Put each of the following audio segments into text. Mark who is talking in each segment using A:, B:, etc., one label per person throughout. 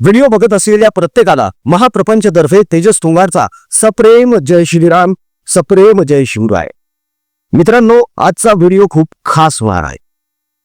A: Video बघत असलेल्या प्रत्येकाला महाप्रपंचतर्फे तेजस तुंगारचा सप्रेम जय श्रीराम सप्रेम जय शिवराय. मित्रांनो आजचा व्हिडिओ खूप खास होणार आहे.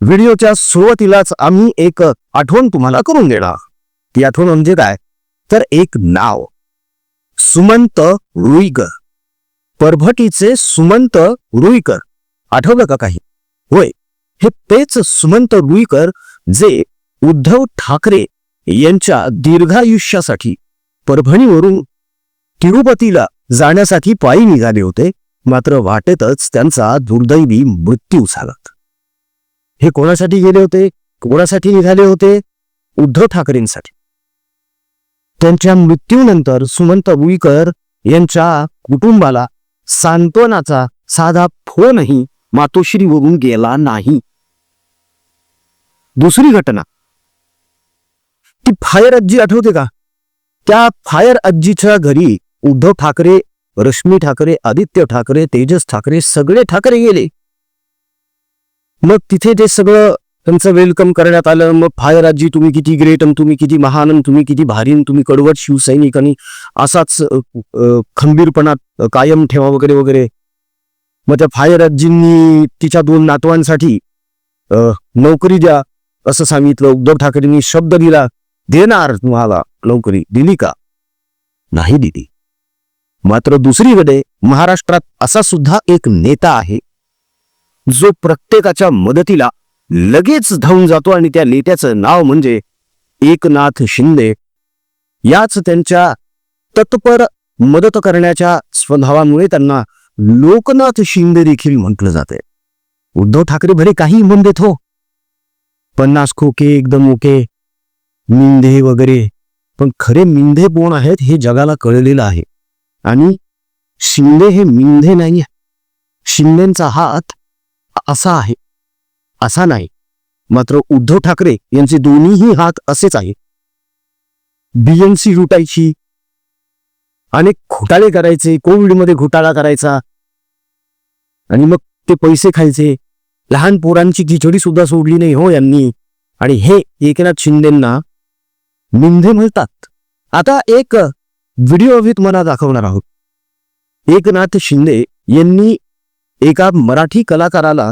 A: व्हिडिओच्या सुरुवातीलाच आम्ही एक आठवण तुम्हाला करून देणार. ती आठवण म्हणजे काय? तर एक नाव. सुमंत रुईकर. परभटीचे सुमंत रुईकर. आठवलं का काही? होय. हे तेच सुमंत रुईकर जे उद्धव ठाकरे यांच्या दीर्घायुष्यासाठी परभणीवरून तिरुपतीला जाण्यासाठी पायी निघाले होते. मात्र वाटेतच त्यांचा दुर्दैवी मृत्यू झाला. हे कोणासाठी गेले होते? कोणासाठी निघाले होते? उद्धव ठाकरेंसाठी. त्यांच्या मृत्यूनंतर सुमंत बुईकर यांच्या कुटुंबाला सांत्वनाचा साधा फोनही मातोश्रीवरून गेला नाही. दुसरी घटना. ती फायर आजी आठवते का? त्या फायर आजीच्या घरी उद्धव ठाकरे रश्मी ठाकरे आदित्य ठाकरे तेजस ठाकरे सगळे ठाकरे गेले. मग तिथे ते सगळं त्यांचं वेलकम करण्यात आलं. मग फायर आजी तुम्ही किती ग्रेट तुम्ही किती महान आणि तुम्ही किती भारी आणि तुम्ही कडवट शिवसैनिक आणि असाच खंबीरपणात खंबीरपणा कायम ठेवा वगैरे वगैरे. मग त्या फायर आजींनी तिच्या दोन नातवांसाठी नोकरी द्या. असं सांगितलं. उद्धव ठाकरेंनी शब्द दिला. देणार तुम्हाला नोकरी दिली का? नाही दिली. मात्र दुसरीकडे महाराष्ट्रात असा सुद्धा एक नेता आहे जो प्रत्येकाच्या मदतीला लगेच धावून जातो आणि त्या नेत्याचं नाव म्हणजे एकनाथ शिंदे. याच त्यांच्या तत्पर मदत करण्याच्या स्वभावामुळे त्यांना लोकनाथ शिंदे देखील म्हटलं जाते उद्धव ठाकरे भले काही म्हणत हो पन्नास खोके एकदम ओके मिंधे वगैरे. पण खरे मिंधे कोण आहेत हे जगाला कळलेलं आहे. आणि शिंदे हे मिंधे नाही शिंदेचा हात असा आहे. असा नाही. मात्र उद्धव ठाकरे यांचे दोन्हीही हात असेच आहे बीएमसी लुटायची अनेक घोटाळे करायचे कोविडमध्ये घोटाळा करायचा. आणि मग ते पैसे खायचे. लहान पोरांची खिचडी सुद्धा सोडली नाही हो यांनी. आणि हे एकनाथ शिंदेंना मिंधे म्हणतात. आता एक व्हिडिओ मी तुम्हाला दाखवणार आहोत. एकनाथ शिंदे यांनी एका मराठी कलाकाराला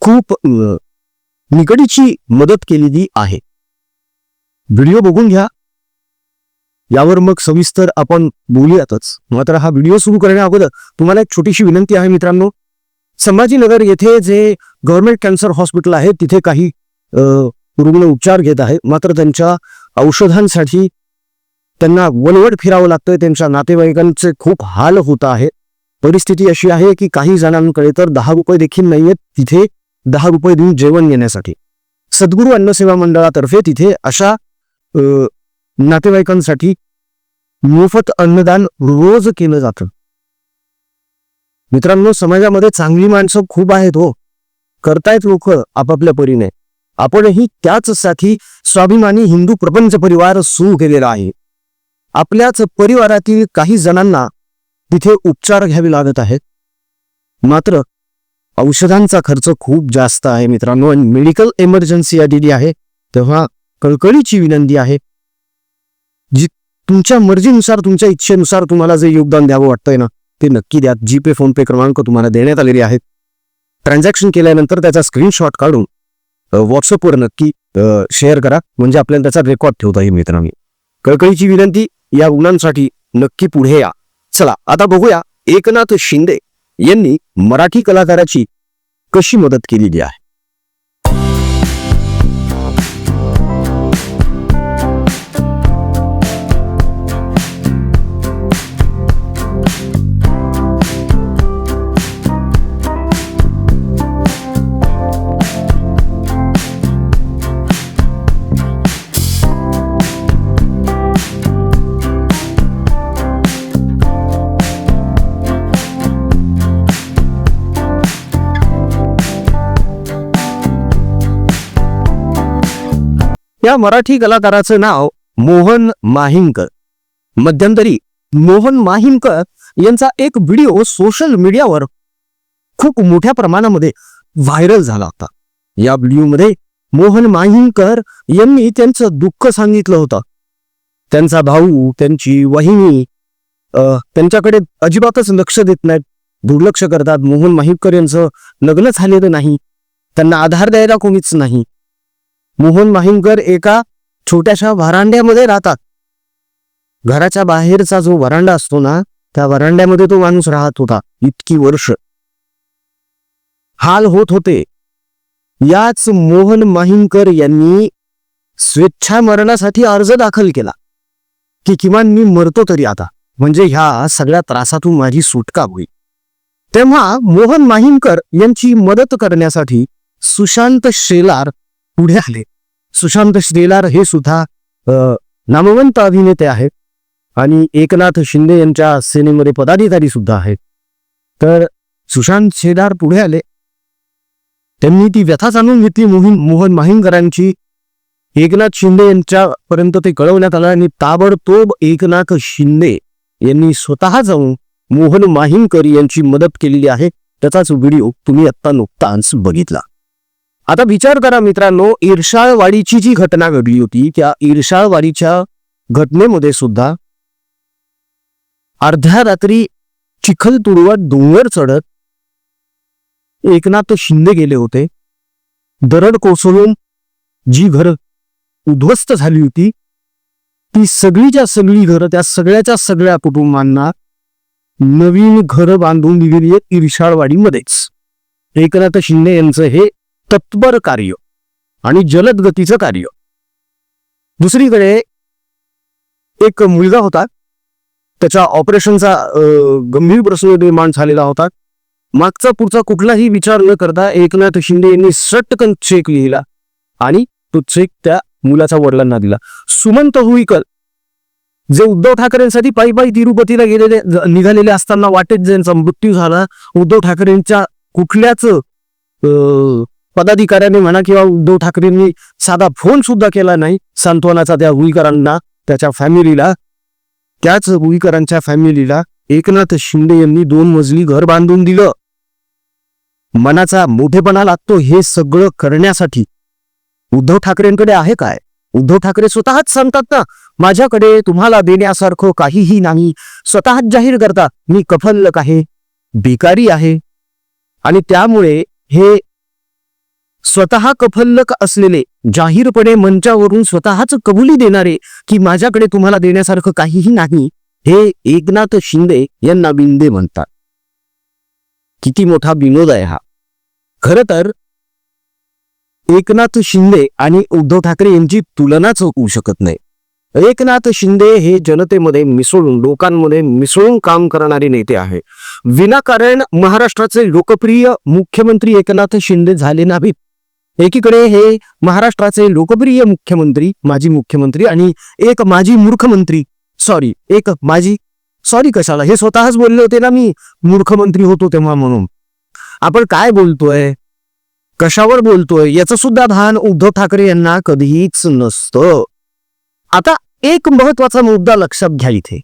A: खूप निकडीची मदत केलेली आहे. व्हिडिओ बघून घ्या. यावर मग सविस्तर आपण बोलूयातच. मात्र हा व्हिडिओ सुरू करण्या अगोदर तुम्हाला एक छोटीशी विनंती आहे मित्रांनो. संभाजीनगर येथे जे गव्हर्नमेंट कॅन्सर हॉस्पिटल आहे तिथे काही रुग्ण उपचार घेत आहे मात्र त्यांच्या औषधांसाठी त्यांना वनवट फिरावं लागतंय. त्यांच्या नातेवाईकांचे खूप हाल होत आहे. परिस्थिती अशी आहे की काही जणांकडे तर दहा रुपये देखील नाही आहेत तिथे दहा रुपये देऊन जेवण घेण्यासाठी. सद्गुरू अन्नसेवा मंडळातर्फे तिथे अशा नातेवाईकांसाठी मोफत अन्नदान रोज केलं जातं. मित्रांनो समाजामध्ये चांगली माणसं खूप आहेत हो. करतायत लोक आपापल्या परीने. आपणही त्याच साठी स्वाभिमानी हिंदू प्रपंच परिवार सुरू केलेला आहे. आपल्याच परिवारातील काही जणांना तिथे उपचार घ्यावे लागत आहेत. मात्र औषधांचा खर्च खूप जास्त आहे मित्रांनो आणि मेडिकल इमर्जन्सी आलेली आहे. तेव्हा कळकळीची विनंती आहे. जी तुमच्या मर्जीनुसार तुमच्या इच्छेनुसार तुम्हाला जे योगदान द्यावं वाटतंय ना ते नक्की द्या. जीपे फोन पे क्रमांक तुम्हाला देण्यात आलेले आहेत ट्रान्झॅक्शन केल्यानंतर त्याचा स्क्रीनशॉट काढून व्हॉट्सअपवर नक्की शेअर करा. म्हणजे आपल्याला त्याचा रेकॉर्ड ठेवता येईल मित्रांनी. कळकळीची विनंती या रुग्णांसाठी नक्की पुढे या. चला आता बघूया एकनाथ शिंदे यांनी मराठी कलाकाराची कशी मदत केलेली आहे? या मराठी कलाकाराचं नाव मोहन माहिमकर. मध्यंतरी मोहन माहिमकर यांचा एक व्हिडिओ सोशल मीडियावर खूप मोठ्या प्रमाणामध्ये व्हायरल झाला होता. या व्हिडिओमध्ये मोहन माहिमकर यांनी त्यांचं दुःख सांगितलं होतं. त्यांचा भाऊ त्यांची वहिनी त्यांच्याकडे अजिबातच लक्ष देत नाहीत. दुर्लक्ष करतात. मोहन माहिमकर यांचं लग्न झालेलं नाही. त्यांना आधार द्यायला कोणीच नाही. मोहन माहिमकर एका छोट्याशा वरांड्यामध्ये राहतात. घराच्या बाहेरचा जो वरांडा असतो ना त्या वरांड्यामध्ये तो माणूस राहत होता इतकी वर्ष. हाल होत होते. याच मोहन माहिमकर यांनी स्वेच्छा मरणासाठी अर्ज दाखल केला. की किमान मी मरतो तरी आता. म्हणजे ह्या सगळ्या त्रासातून माझी सुटका होईल. तेव्हा मोहन माहिमकर यांची मदत करण्यासाठी सुशांत शेलार पुढे आले. सुशांत श्रीलार हे सुद्धा नामवंत अभिनेते आहेत आणि एकनाथ शिंदे यांच्या सेनेमध्ये पदाधिकारी सुद्धा आहेत. तर सुशांत शेलार पुढे आले. त्यांनी ती व्यथा जाणून घेतली मोहीम मोहन माहिमकरांची. एकनाथ शिंदे यांच्यापर्यंत ते कळवण्यात आलं आणि ताबडतोब एकनाथ शिंदे यांनी स्वतः जाऊन मोहन माहिमकर यांची मदत केलेली आहे. त्याचाच व्हिडिओ तुम्ही आत्ता नुकताच बघितला. आता विचार करा मित्रांनो ईर्षाळवाडीची जी घटना घडली होती त्या ईर्षाळवाडीच्या घटनेमध्ये सुद्धा अर्ध्या रात्री चिखल तुडवत डोंगर चढत एकनाथ शिंदे गेले होते. दरड कोसळून जी घर उद्ध्वस्त झाली होती ती सगळीच्या सगळी घरं त्या सगळ्याच्या सगळ्या कुटुंबांना नवीन घरं बांधून दिलेली आहेत ईर्षाळवाडीमध्येच एकनाथ शिंदे यांचं हे तत्पर कार्य आणि जलद गतीचं कार्य. दुसरीकडे एक मुलगा होता. त्याच्या ऑपरेशनचा गंभीर प्रश्न निर्माण झालेला होता. मागचा पुढचा कुठलाही विचार न करता एकनाथ शिंदे यांनी सटकन चेक लिहिला आणि तो चेक त्या मुलाच्या वडिलांना दिला. सुमंत हुईकर जे उद्धव ठाकरेंसाठी पायी पायी तिरुपतीला गेलेले निघालेले असताना वाटेत ज्यांचा मृत्यू झाला उद्धव ठाकरेंच्या कुठल्याच अं, पदाधिकाऱ्याने म्हणा किंवा उद्धव ठाकरेंनी साधा फोन सुद्धा केला नाही. सांत्वनाचा त्या हुईकरांना त्याच्या फॅमिलीला. त्याच हुईकरांच्या फॅमिलीला एकनाथ शिंदे यांनी दोन मजली घर बांधून दिलं. मनाचा मोठेपणा लागतो हे सगळं करण्यासाठी. उद्धव ठाकरेंकडे आहे काय? उद्धव ठाकरे स्वतःच सांगतात ना माझ्याकडे तुम्हाला देण्यासारखं काहीही नाही. स्वतःच जाहीर करता. मी कफल्लक आहे बेकारी आहे. आणि त्यामुळे हे स्वतः कफल्लक असलेले जाहीरपणे मंचावरून स्वतःच कबुली देणारे की माझ्याकडे तुम्हाला देण्यासारखं काहीही नाही हे एकनाथ शिंदे यांना बिंदे म्हणतात. किती मोठा विनोद आहे हा. खर तर एकनाथ शिंदे आणि उद्धव ठाकरे यांची तुलनाच होऊ शकत नाही. एकनाथ शिंदे हे जनतेमध्ये मिसळून लोकांमध्ये मिसळून काम करणारे नेते आहे विनाकारण महाराष्ट्राचे लोकप्रिय मुख्यमंत्री एकनाथ शिंदे झाले नाहीत. एकीकडे हे महाराष्ट्राचे लोकप्रिय मुख्यमंत्री माजी मुख्यमंत्री आणि एक माजी मूर्खमंत्री सॉरी एक माजी सॉरी कशाला हे स्वतःच बोलले होते ना मी मूर्खमंत्री होतो तेव्हा म्हणून. आपण काय बोलतोय? कशावर बोलतोय? याचं सुद्धा भान उद्धव ठाकरे यांना कधीच नसतं. आता एक महत्त्वाचा मुद्दा लक्षात घ्या इथे.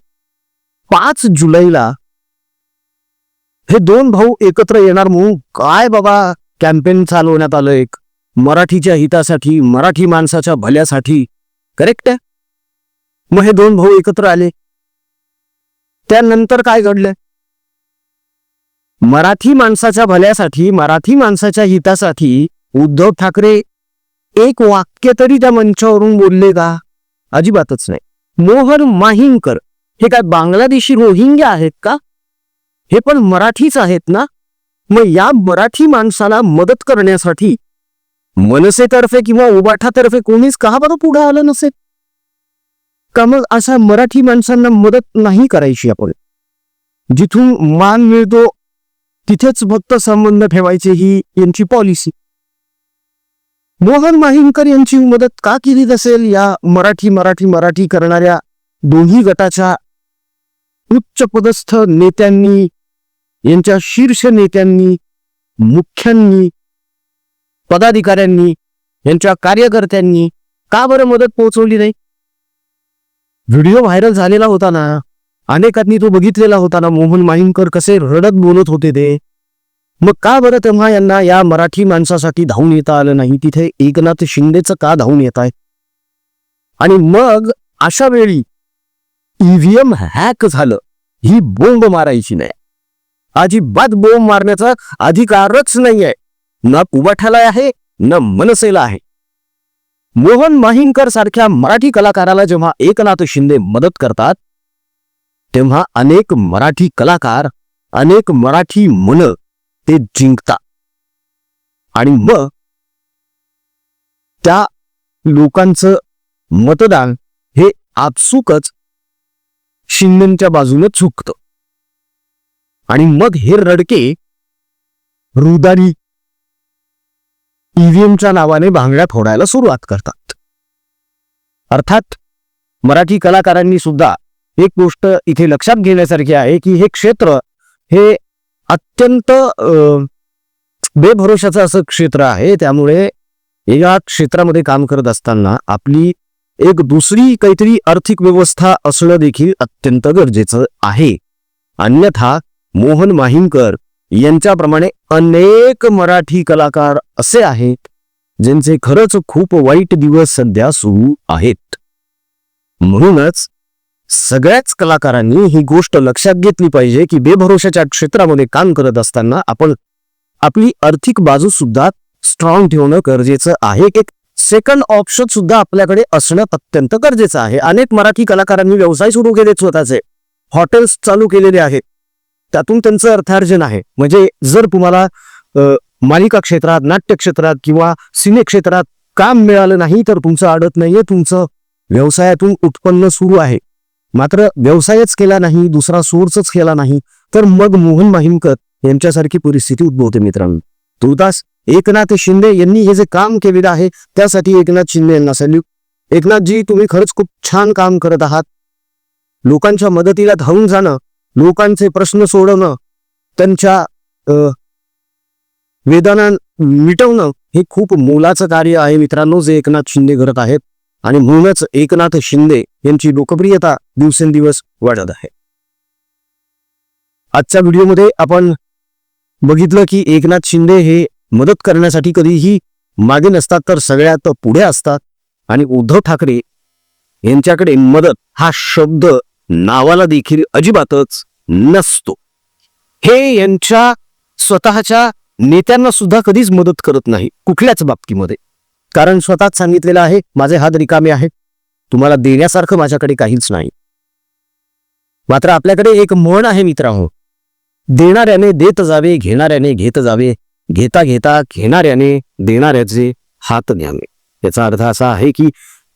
A: पाच जुलैला हे दोन भाऊ एकत्र येणार म्हणून काय बाबा कॅम्पेन चालवण्यात आलं एक मराठीच्या हितासाठी मराठी माणसाच्या भल्यासाठी. करेक्ट आहे? मग हे दोन भाऊ एकत्र आले. त्यानंतर काय घडलं? मराठी माणसाच्या भल्यासाठी मराठी माणसाच्या हितासाठी उद्धव ठाकरे एक वाक्य तरी त्या मंचावरून बोलले का? अजिबातच नाही. मोहन माहिमकर हे काय बांगलादेशी रोहिंग्या आहेत का? हे पण मराठीच आहेत ना? मग या मराठी माणसाला मदत करण्यासाठी मनसेतर्फे किंवा उबाठातर्फे कोणीच का बरं पुढे आलं नसेल? का मग अशा मराठी माणसांना मदत नाही करायची आपण? जिथून मान मिळतो तिथेच फक्त संबंध ठेवायचे ही यांची पॉलिसी मोहन माहिमकर यांची मदत का केली नसेल? या मराठी मराठी मराठी करणाऱ्या दोन्ही गटाच्या उच्चपदस्थ नेत्यांनी यांच्या शीर्ष नेत्यांनी मुख्यांनी पदाधिकाऱ्यांनी यांच्या कार्यकर्त्यांनी का बरं मदत पोहोचवली नाही? व्हिडिओ व्हायरल झालेला होता ना अनेकांनी तो बघितलेला होता ना मोहन माहिमकर कसे रडत बोलत होते ते. मग का बरं तेव्हा यांना या मराठी माणसासाठी धावून येता आलं नाही? तिथे एकनाथ शिंदेचं का धावून येत आहे? आणि मग अशा वेळी ईव्हीएम हॅक झालं. ही बोंब मारायची नाही. अजिबात बोंब मारण्याचा अधिकारच नाहीये. न पुवाठाला आहे न मनसेला आहे. मोहन माहिंकर सारख्या मराठी कलाकाराला जेव्हा एकनाथ शिंदे मदत करतात तेव्हा अनेक मराठी कलाकार अनेक मराठी मन ते जिंकतात. आणि मग त्या लोकांचं मतदान हे आपसुकच शिंदेच्या बाजूने चुकतं. आणि मग हे रडके रुदारी ईव्हीएमच्या नावाने भांगड्या फोडायला सुरुवात करतात. अर्थात मराठी कलाकारांनी सुद्धा एक गोष्ट इथे लक्षात घेण्यासारखी आहे की हे क्षेत्र हे अत्यंत बेभरोशाचं असं क्षेत्र आहे. त्यामुळे या क्षेत्रामध्ये काम करत असताना आपली एक दुसरी काहीतरी आर्थिक व्यवस्था असणं देखील अत्यंत गरजेचं आहे. अन्यथा मोहन माहिमकर यांच्याप्रमाणे अनेक मराठी कलाकार असे आहेत ज्यांचे खरंच खूप वाईट दिवस सध्या सुरू आहेत. म्हणूनच सगळ्याच कलाकारांनी ही गोष्ट लक्षात घेतली पाहिजे की बेभरोशाच्या क्षेत्रामध्ये काम करत असताना आपण आपली आर्थिक बाजू सुद्धा स्ट्रॉंग ठेवणं गरजेचं आहे. एक सेकंड ऑप्शन सुद्धा आपल्याकडे असणं अत्यंत गरजेचं आहे. अनेक मराठी कलाकारांनी व्यवसाय सुरू केले स्वतःचे. हॉटेल्स चालू केलेले आहेत. त्यातून त्यांचं अर्थार्जन आहे. म्हणजे जर तुम्हाला मालिका क्षेत्रात नाट्य क्षेत्रात किंवा सिने क्षेत्रात काम मिळालं नाही तर तुमचं अडत नाहीये तुमचं व्यवसायातून उत्पन्न सुरू आहे. मात्र व्यवसायच केला नाही दुसरा सोर्सच केला नाही तर मग मोहन माहिमकर यांच्यासारखी परिस्थिती उद्भवते मित्रांनो. तुर्तास एकनाथ शिंदे यांनी हे जे काम केलेलं आहे त्यासाठी एकनाथ शिंदे यांना सल्यूट एकनाथजी तुम्ही खरंच खूप छान काम करत आहात. लोकांच्या मदतीला धावून जाणं लोकांचे प्रश्न सोडवणं त्यांच्या वेदना मिटवणं हे खूप मोलाचं कार्य आहे मित्रांनो जे एकनाथ शिंदे करत आहेत. आणि म्हणूनच एकनाथ शिंदे यांची लोकप्रियता दिवसेंदिवस वाढत आहे. आजच्या व्हिडिओमध्ये आपण बघितलं की एकनाथ शिंदे हे मदत करण्यासाठी कधीही मागे नसतात तर सगळ्यात पुढे असतात. आणि उद्धव ठाकरे यांच्याकडे मदत हा शब्द नावाला देखील अजिबातच नसतो. हे यांच्या स्वतःच्या नेत्यांना सुद्धा कधीच मदत करत नाही कुठल्याच बाबतीमध्ये. कारण स्वतःच सांगितलेलं आहे माझे हात रिकामे आहेत. तुम्हाला देण्यासारखं माझ्याकडे काहीच नाही. मात्र आपल्याकडे एक म्हण आहे मित्रांनो. देणाऱ्याने देत जावे घेणाऱ्याने घेत जावे. घेता घेता घेणाऱ्याने देणाऱ्याचे हात न्यावे याचा अर्थ असा आहे की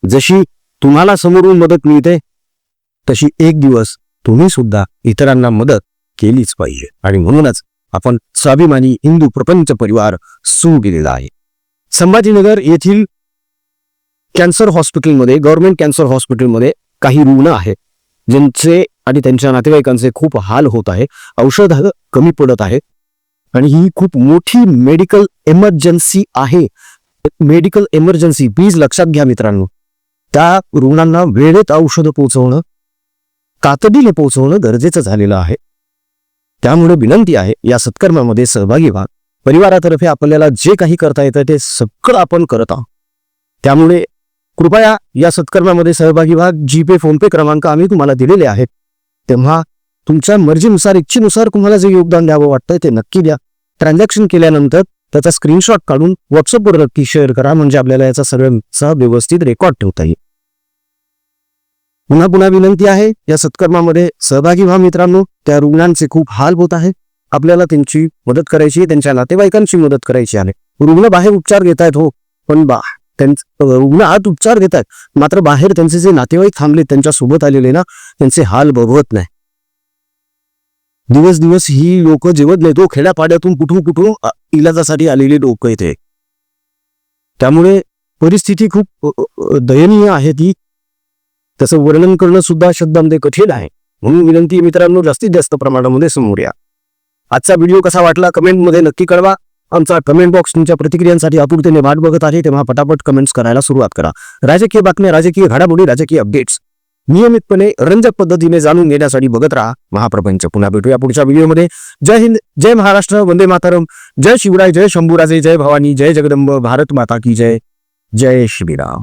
A: जशी तुम्हाला समोरून मदत मिळते तशी एक दिवस तुम्ही सुद्धा इतरांना मदत केलीच पाहिजे. आणि म्हणूनच आपण स्वाभिमानी हिंदू प्रपंच परिवार सुरू केलेला आहे. संभाजीनगर येथील कॅन्सर हॉस्पिटलमध्ये गव्हर्नमेंट कॅन्सर हॉस्पिटलमध्ये काही रुग्ण आहेत ज्यांचे आणि त्यांच्या नातेवाईकांचे खूप हाल होत आहे औषध कमी पडत आहे आणि ही खूप मोठी मेडिकल इमर्जन्सी आहे. मेडिकल इमर्जन्सी प्लीज लक्षात घ्या मित्रांनो. त्या रुग्णांना वेळेत औषधं पोहोचवणं तातडीने पोहोचवणं गरजेचं झालेलं आहे. त्यामुळे विनंती आहे या सत्कर्मामध्ये सहभागी व्हा. परिवारातर्फे आपल्याला जे काही करता येतं ते सगळं आपण करत आहोत. त्यामुळे कृपया या सत्कर्मामध्ये सहभागी व्हा. जीपे फोनपे क्रमांक आम्ही तुम्हाला दिलेले आहेत. तेव्हा तुमच्या मर्जीनुसार इच्छेनुसार तुम्हाला जे योगदान द्यावं वाटतंय ते नक्की द्या. ट्रान्झॅक्शन केल्यानंतर त्याचा स्क्रीनशॉट काढून व्हॉट्सअपवर नक्की शेअर करा. म्हणजे आपल्याला याचा सर्व सह व्यवस्थित रेकॉर्ड ठेवता येईल. पुन्हा पुन्हा विनंती आहे या सत्कर्मामध्ये सहभागी व्हा मित्रांनो. त्या रुग्णांचे खूप हाल होत आहे. आपल्याला त्यांची मदत करायची आहे, त्यांच्या नातेवाईकांची मदत करायची आहे. रुग्ण बाहेर उपचार घेत आहेत हो पण बा रुग्ण आत उपचार घेत आहेत मात्र बाहेर त्यांचे जे नातेवाईक थांबले त्यांच्यासोबत आलेले ना त्यांचे हाल बघवत नाही. दिवस दिवस ही लोक जेवत नाही तो हो, खेड्यापाड्यातून कुठून कुठून इलाजासाठी आलेली लोक इथे. त्यामुळे परिस्थिती खूप दयनीय आहे ती. त्याचं वर्णन करणं सुद्धा शब्दामध्ये कठीण आहे. म्हणून विनंती मित्रांनो जास्तीत जास्त प्रमाणामध्ये समोर या. आजचा व्हिडिओ कसा वाटला कमेंटमध्ये नक्की कळवा. आमचा कमेंट बॉक्स तुमच्या प्रतिक्रियांसाठी आपुरतेने वाट बघत आहे तेव्हा पटापट कमेंट्स करायला सुरुवात करा. राजकीय बातम्या राजकीय घडामोडी राजकीय अपडेट्स नियमितपणे रंजक पद्धतीने जाणून घेण्यासाठी बघत राहा. महाप्रपंच. पुन्हा भेटूया पुढच्या व्हिडिओमध्ये जय हिंद जय महाराष्ट्र वंदे मातरम. जय शिवराय जय शंभूराजे जय भवानी जय जगदंब भारत माता की जय. जय श्रीराम.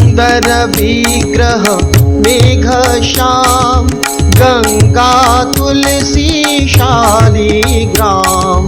B: सुन्दर विग्रह मेघ श्याम गङ्गा तुलसी शालिग्राम।